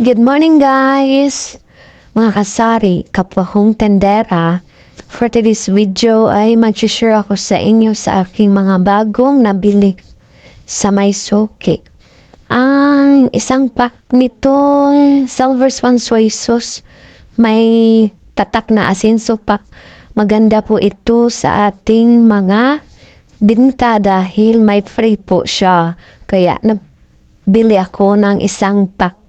Good morning guys! Mga kasari, kapwa kong tendera. For today's video ay mag-share ako sa inyo sa aking mga bagong nabili sa may soke. Ang isang pack nito, Silver Swan Soy Sauce, may tatak na asinso pack. Maganda po ito sa ating mga binta dahil may free po siya. Kaya nabili ako ng isang pack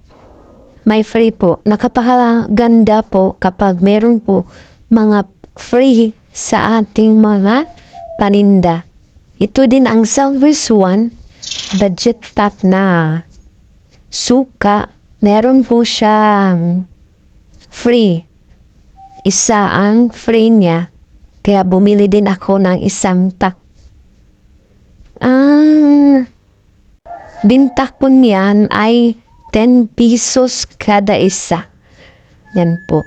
may free po. Nakapakaganda po kapag meron po mga free sa ating mga paninda. Ito din ang Salvers One, budget pack na. Suka, meron po siyang free. Isa ang free niya. Kaya bumili din ako ng isang pack. Ang bintak po niyan ay 10 pesos kada isa. Yan po.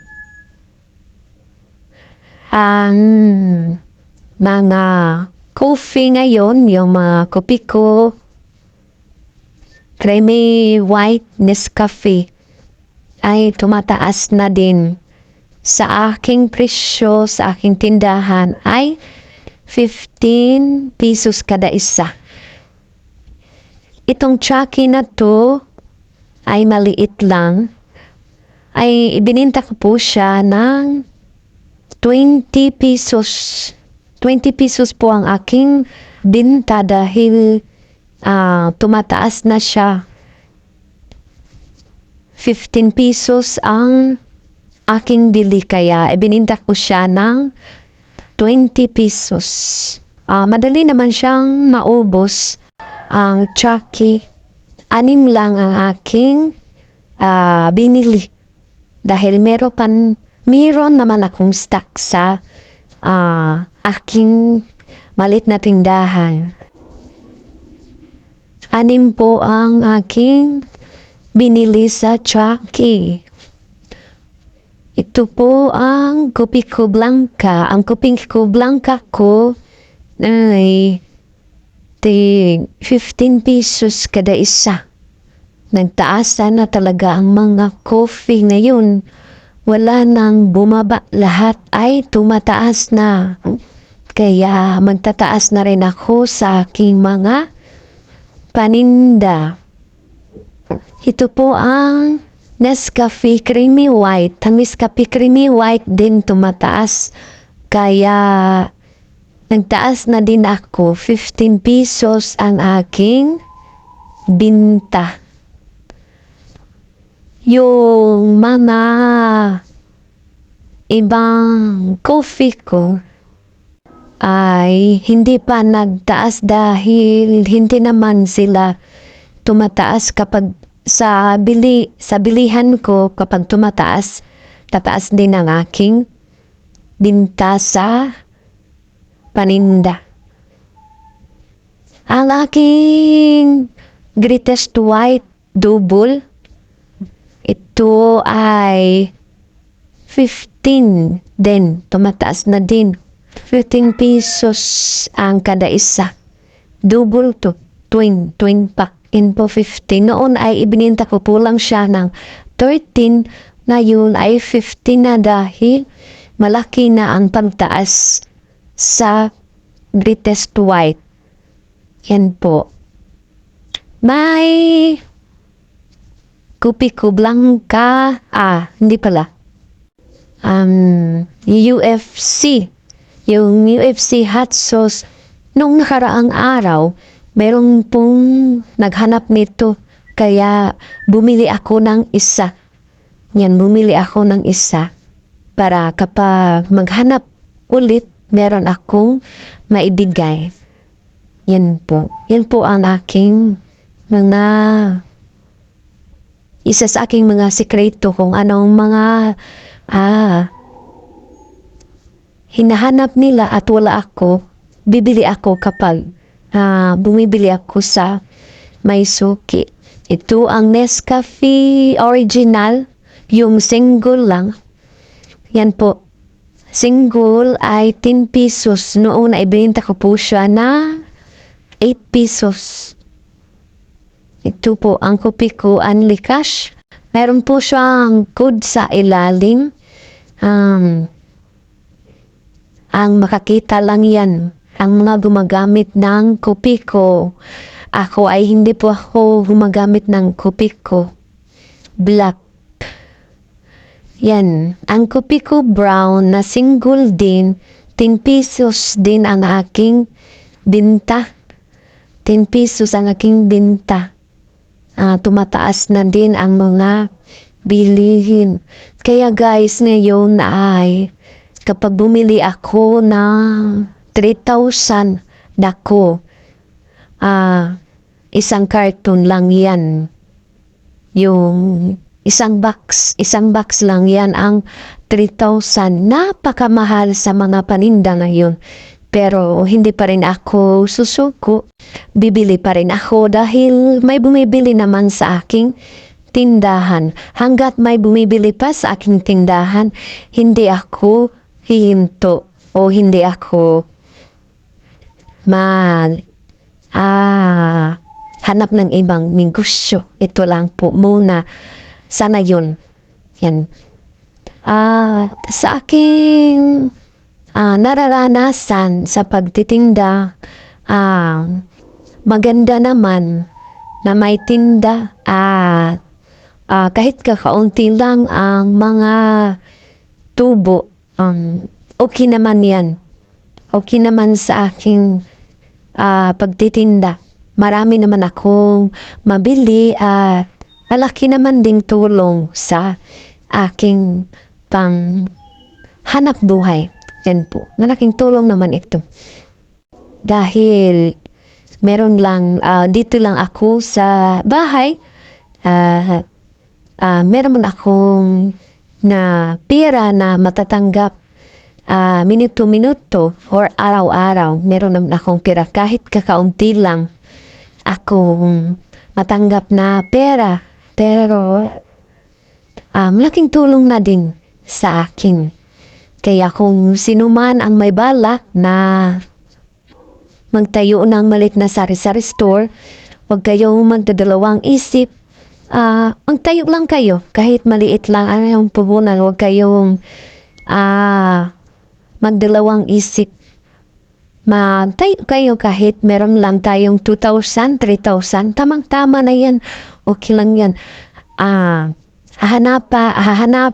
Ang mga coffee ngayon, yung mga kopi ko, creamy white Nescafe, ay tumataas na din. Sa aking presyo, sa aking tindahan, ay 15 pesos kada isa. Itong chucky na to, ay maliit lang, ay ibininta ko po siya ng 20 pesos. 20 pesos po ang aking binta dahil ah, tumataas na siya. 15 pesos ang aking bili kaya ibininta ko siya ng 20 pesos. Ah, madali naman siyang maubos ang Chucky anim lang ang aking ah, binili. Dahil meron pan, meron naman akong stock sa ah, aking malit na tindahan. Anim po ang aking binili sa Chucky. Ito po ang kopi ko blanca. Ang kopi ko blanca ko ay tig 15 pesos kada isa. Nagtaas na talaga ang mga coffee ngayon. Wala nang bumaba. Lahat ay tumataas na. Kaya magtataas na rin ako sa aking mga paninda. Ito po ang Nescafe Creamy White. Ang Nescafe Creamy White din tumataas. Kaya nagtaas na din ako. 15 pesos ang aking binta. Yung mga ibang coffee ko ay hindi pa nagtaas dahil hindi naman sila tumataas kapag sa bili sa bilihan ko kapag tumataas tataas din ang aking binta sa paninda. Ang aking greatest white double ito ay 15 din. Tumataas na din. 15 pesos ang kada isa. Double to. Twin. Twin pack. In po 15. Noon ay ibininta ko po lang siya ng 13. Ngayon ay 15 na dahil malaki na ang pagtaas sa greatest white. Yan po. May Kupi ko Blanca. Ah, hindi pala. Um, UFC. Yung UFC hot sauce. Nung nakaraang araw, merong pong naghanap nito. Kaya bumili ako ng isa. Yan, bumili ako ng isa. Para kapag maghanap ulit, meron akong maibigay. Yan po. Yan po ang aking mga isa sa aking mga sikreto kung anong mga ah, hinahanap nila at wala ako, bibili ako kapag ah, bumibili ako sa may suki. Ito ang Nescafe original, yung single lang. Yan po. Single ay 10 pesos. Noon ay ibinta ko po siya na 8 pesos. Ito po ang kopi ko, Unli Cash. Meron po siyang code sa ilalim. Um, ang makakita lang yan. Ang mga gumagamit ng Kopiko. Ako ay hindi po ako gumagamit ng Kopiko. Black. Yan. Ang Kopiko brown na single din, 10 pesos din ang aking binta. 10 pesos ang aking binta. Ah, tumataas na din ang mga bilihin. Kaya guys, ngayon ay kapag bumili ako ng 3,000 dako, ah, isang karton lang yan. Yung isang box, isang box lang yan ang 3,000. Napakamahal sa mga paninda ngayon. Pero hindi pa rin ako susuko. Bibili pa rin ako dahil may bumibili naman sa aking tindahan. Hanggat may bumibili pa sa aking tindahan, hindi ako hihinto o hindi ako mag ah, hanap ng ibang negosyo. Ito lang po muna. Sana yun. Yan. Ah, sa aking ah, nararanasan sa pagtitinda, ah, maganda naman na may tinda at ah, kahit kakaunti lang ang mga tubo, um, okay naman yan. Okay naman sa aking ah, pagtitinda. Marami naman akong mabili at malaki naman ding tulong sa aking pang hanap buhay. Yan po. Malaking tulong naman ito. Dahil meron lang, ah, dito lang ako sa bahay. ah ah, meron akong na pera na matatanggap ah, minuto-minuto or araw-araw. Meron naman akong pera kahit kakaunti lang akong matanggap na pera. Pero ah, malaking tulong na din sa akin. Kaya kung sino man ang may balak na magtayo ng malit na sari-sari store, huwag kayong magdadalawang isip. Ah, magtayo lang kayo. Kahit maliit lang ang yung puhunan, huwag kayong ah, magdalawang isip. Magtayo kayo kahit meron lang tayong 2,000, 3,000. Tamang-tama na yan. Okay lang yan. Ah, hahanap pa, hahanap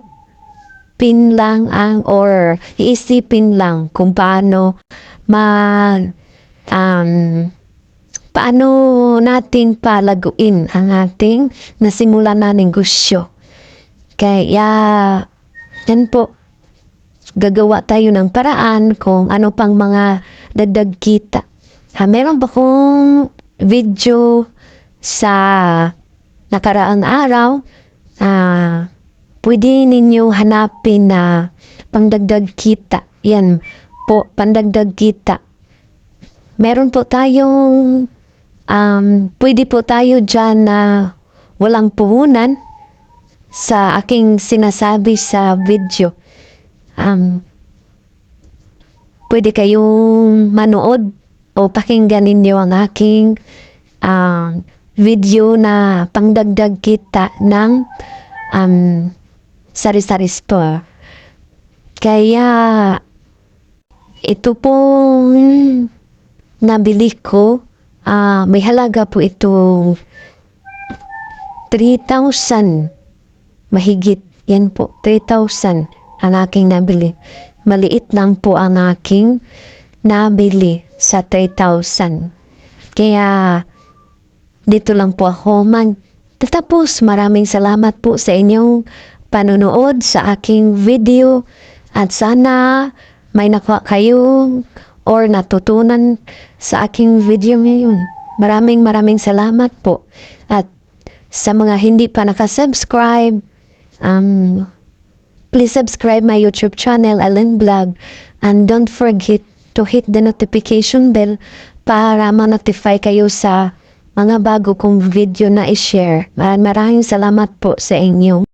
pin lang ang or iisipin lang kung paano mag um, paano natin palaguin ang ating nasimula na negosyo. Kaya yan po gagawa tayo ng paraan kung ano pang mga dagdag kita. Ha, meron ba kong video sa nakaraang araw? Ah, pwede ninyo hanapin na pangdagdag kita. Yan po, pandagdag kita. Meron po tayong, um, pwede po tayo dyan na walang puhunan sa aking sinasabi sa video. Um, pwede kayong manood o pakinggan ninyo ang aking um, video na pangdagdag kita ng um, sari-sari store. Kaya ito pong nabili ko, ah, may halaga po itong 3,000 mahigit. Yan po, 3,000 ang aking nabili. Maliit lang po ang aking nabili sa 3,000. Kaya dito lang po ako mag Tatapos, maraming salamat po sa inyong panonood sa aking video at sana may nakuha kayo or natutunan sa aking video ngayon. Maraming maraming salamat po. At sa mga hindi pa nakasubscribe, um, please subscribe my YouTube channel, Allen Vlog, and don't forget to hit the notification bell para ma-notify kayo sa mga bago kong video na i-share. Maraming salamat po sa inyo.